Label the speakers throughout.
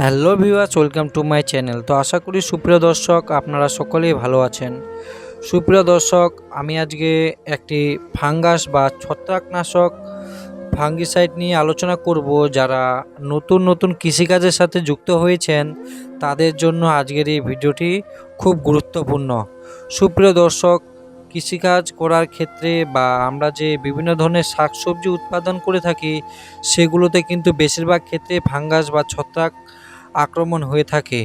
Speaker 1: Hello viewers, welcome to my channel. তো আশা করি সুপ্রিয় দর্শক আপনারা সকলেই ভালো আছেন। সুপ্রিয় দর্শক, আমি আজকে একটি ফাঙ্গাস বা ছত্রাকনাশক ফাঙ্গিসাইড নিয়ে আলোচনা করব। যারা নতুন নতুন কৃষিকাজের সাথে যুক্ত হয়েছেন, তাদের জন্য আজকের এই ভিডিওটি খুব গুরুত্বপূর্ণ। সুপ্রিয় দর্শক, কৃষিকাজ করার ক্ষেত্রে বা আমরা যে বিভিন্ন ধরনের শাকসবজি উৎপাদন করে থাকি, সেগুলোতে কিন্তু বেশিরভাগ ক্ষেত্রে ফাঙ্গাস বা ছত্রাক আক্রমণ হয়ে থাকে।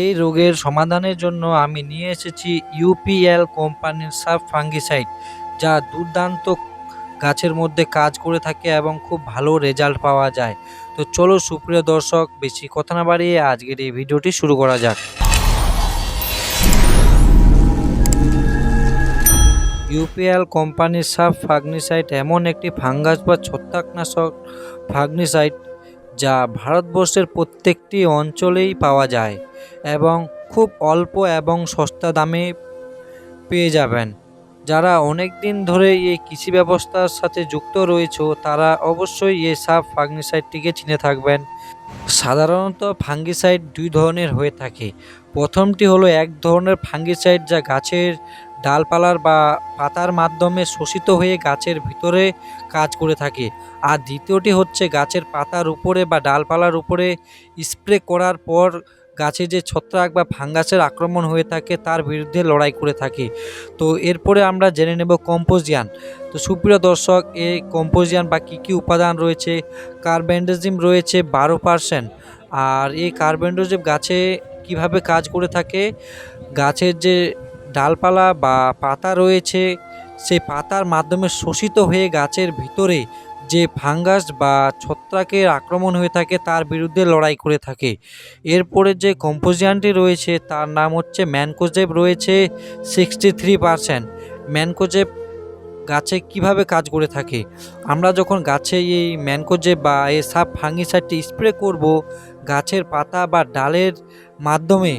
Speaker 1: এই রোগের সমাধানের জন্য আমি নিয়ে এসেছি ইউপিএল কোম্পানির সাব ফাঙ্গিসাইড যা দুর্দান্ত গাছের মধ্যে কাজ করে থাকে এবং খুব ভালো রেজাল্ট পাওয়া যায়। তো চলো, সুপ্রিয় দর্শক, বেশি কথা না বাড়িয়ে আজকের এই ভিডিওটি শুরু করা যাক। ইউপিএল কোম্পানির সাব ফাগনিসাইড এমন একটি ফাঙ্গাস বা ছত্রাকনাশক ফাগনিসাইড যা ভারতবর্ষের প্রত্যেকটি অঞ্চলেই পাওয়া যায় এবং খুব অল্প এবং সস্তা দামে পেয়ে যাবেন। যারা অনেক দিন ধরে এই কৃষি ব্যবস্থার সাথে যুক্ত রয়েছে, তারা অবশ্যই এই সাব ফাঙ্গিসাইডটিকে চিনে থাকবেন। সাধারণত ফাঙ্গিসাইড দুই ধরনের হয়ে থাকে। প্রথমটি হলো এক ধরনের ফাঙ্গিসাইড যা গাছের ডালপালার বা পাতার মাধ্যমে শোষিত হয়ে গাছের ভিতরে কাজ করে থাকে। আর দ্বিতীয়টি হচ্ছে গাছের পাতার উপরে বা ডালপালার উপরে স্প্রে করার পর গাছে যে ছত্রাক বা ফাঙ্গাসের আক্রমণ হয়ে থাকে, তার বিরুদ্ধে লড়াই করে থাকে। তো এরপরে আমরা জেনে নেব কম্পোজিয়ান। তো সুপ্রিয় দর্শক, এই কম্পোজিয়ান বা কী কী উপাদান রয়েছে? কার্বেন্ডাজিম রয়েছে বারো পার্সেন্ট। আর এই কার্বেন্ডোজিম গাছে কীভাবে কাজ করে থাকে? গাছের যে ডালপালা বা পাতা রয়েছে সেই পাতার মাধ্যমে শোষিত হয়ে গাছের ভিতরে যে ফাঙ্গাস বা ছত্রাকের আক্রমণ হয়ে থাকে, তার বিরুদ্ধে লড়াই করে থাকে। এরপরে যে কম্পোজিয়ানটি রয়েছে, তার নাম হচ্ছে ম্যানকোজেব, রয়েছে সিক্সটি থ্রি পারসেন্ট। ম্যানকোজেব গাছে কীভাবে কাজ করে থাকে? আমরা যখন গাছে এই ম্যানকোজেব বা এই সাব ফাঙ্গিসাইডটি স্প্রে করব, গাছের পাতা বা ডালের মাধ্যমে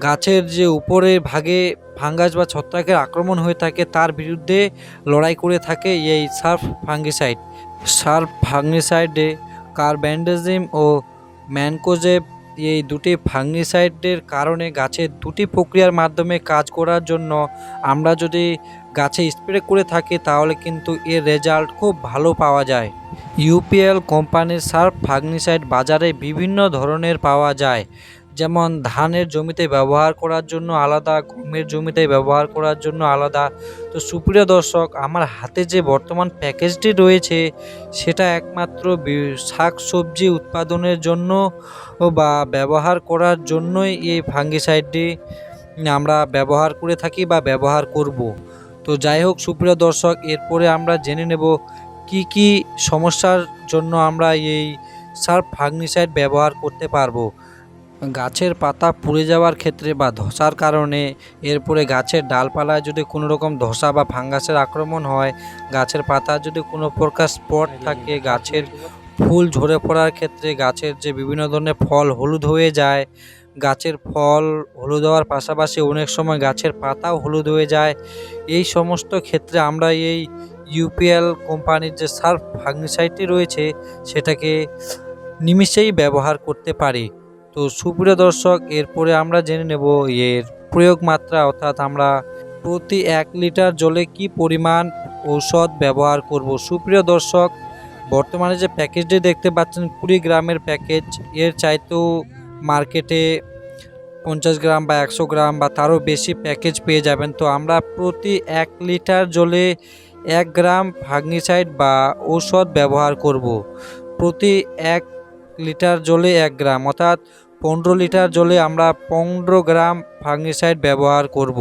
Speaker 1: গাছের যে উপরের ভাগে ফাঙ্গাস বা ছত্রাকের আক্রমণ হয়ে থাকে, তার বিরুদ্ধে লড়াই করে থাকে এই সার্ফ ফাঙ্গিসাইড। সার্ফ ফাঙ্গিসাইডে কার্ব্যান্ডাজিম ও ম্যানকোজেব এই দুটি ফাঙ্গিসাইডের কারণে গাছের দুটি প্রক্রিয়ার মাধ্যমে কাজ করার জন্য আমরা যদি গাছে স্প্রে করে থাকি, তাহলে কিন্তু এর রেজাল্ট খুব ভালো পাওয়া যায়। ইউপিএল কোম্পানির সার্ফ ফাঙ্গিসাইড বাজারে বিভিন্ন ধরনের পাওয়া যায়। যেমন ধানের জমিতে ব্যবহার করার জন্য আলাদা, গমের জমিতে ব্যবহার করার জন্য আলাদা। তো সুপ্রিয় দর্শক, আমার হাতে যে বর্তমান প্যাকেজটি রয়েছে, সেটা একমাত্র শাক সবজি উৎপাদনের জন্য বা ব্যবহার করার জন্যই এই ফাঙ্গিসাইডটি আমরা ব্যবহার করে থাকি বা ব্যবহার করব। তো যাই হোক, সুপ্রিয় দর্শক, এরপরে আমরা জেনে নেব কি কি সমস্যার জন্য আমরা এই সার্ফ ফাঙ্গিসাইড ব্যবহার করতে পারব। গাছের পাতা পুড়ে যাওয়ার ক্ষেত্রে বা ধসার কারণে এরপরে গাছের ডালপালায় যদি কোনো রকম ধসা বা ফাঙ্গাসের আক্রমণ হয়, গাছের পাতা যদি কোনো প্রকার স্পট থাকে, গাছের ফুল ঝরে পড়ার ক্ষেত্রে গাছের যে বিভিন্ন ধরনের ফল হলুদ হয়ে যায়, গাছের ফল হলুদ হওয়ার পাশাপাশি অনেক সময় গাছের পাতাও হলুদ হয়ে যায়। এই সমস্ত ক্ষেত্রে আমরা এই ইউপিএল কোম্পানির যে সার্ফ ফাঙ্গিসাইডটি রয়েছে, সেটাকে নিমিষেই ব্যবহার করতে পারি। তো সুপ্রিয় দর্শক, এরপরে আমরা জেনে নেব এর প্রয়োগ মাত্রা, অর্থাৎ আমরা প্রতি এক লিটার জলে কি পরিমাণ ঔষধ ব্যবহার করব। সুপ্রিয় দর্শক, বর্তমানে যে প্যাকেজটি দেখতে পাচ্ছেন, কুড়ি গ্রামের প্যাকেজ, এর চাইতেও মার্কেটে পঞ্চাশ গ্রাম বা একশো গ্রাম বা তারও বেশি প্যাকেজ পেয়ে যাবেন। তো আমরা প্রতি এক লিটার জলে এক গ্রাম ফাগনিসাইড বা ঔষধ ব্যবহার করব। প্রতি এক লিটার জলে এক গ্রাম, অর্থাৎ পনেরো লিটার জলে আমরা পনেরো গ্রাম ফাঙ্গিসাইড ব্যবহার করব।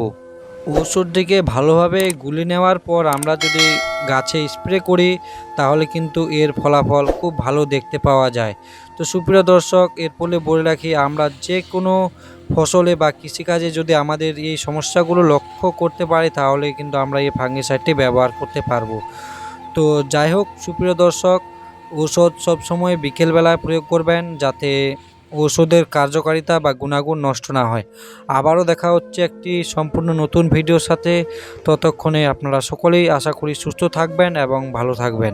Speaker 1: ওষুধটিকে ভালোভাবে গুলি নেওয়ার পর আমরা যদি গাছে স্প্রে করি, তাহলে কিন্তু এর ফলাফল খুব ভালো দেখতে পাওয়া যায় তো সুপ্রিয় দর্শক, এর ফলে বলে রাখি, আমরা যে কোনো ফসলে বা কৃষিকাজে যদি আমাদের এই সমস্যাগুলো লক্ষ্য করতে পারি, তাহলে কিন্তু আমরা এই ফাঙ্গিসাইডটি ব্যবহার করতে পারব তো যাই হোক, সুপ্রিয় দর্শক ঔষধ সবসময় বিকেলবেলায় প্রয়োগ করবেন যাতে ওষুধের কার্যকারিতা বা গুণাগুণ নষ্ট না হয়। আবারও দেখা হচ্ছে একটি সম্পূর্ণ নতুন ভিডিওর সাথে। ততক্ষণে আপনারা সকলেই আশা করি সুস্থ থাকবেন এবং ভালো থাকবেন।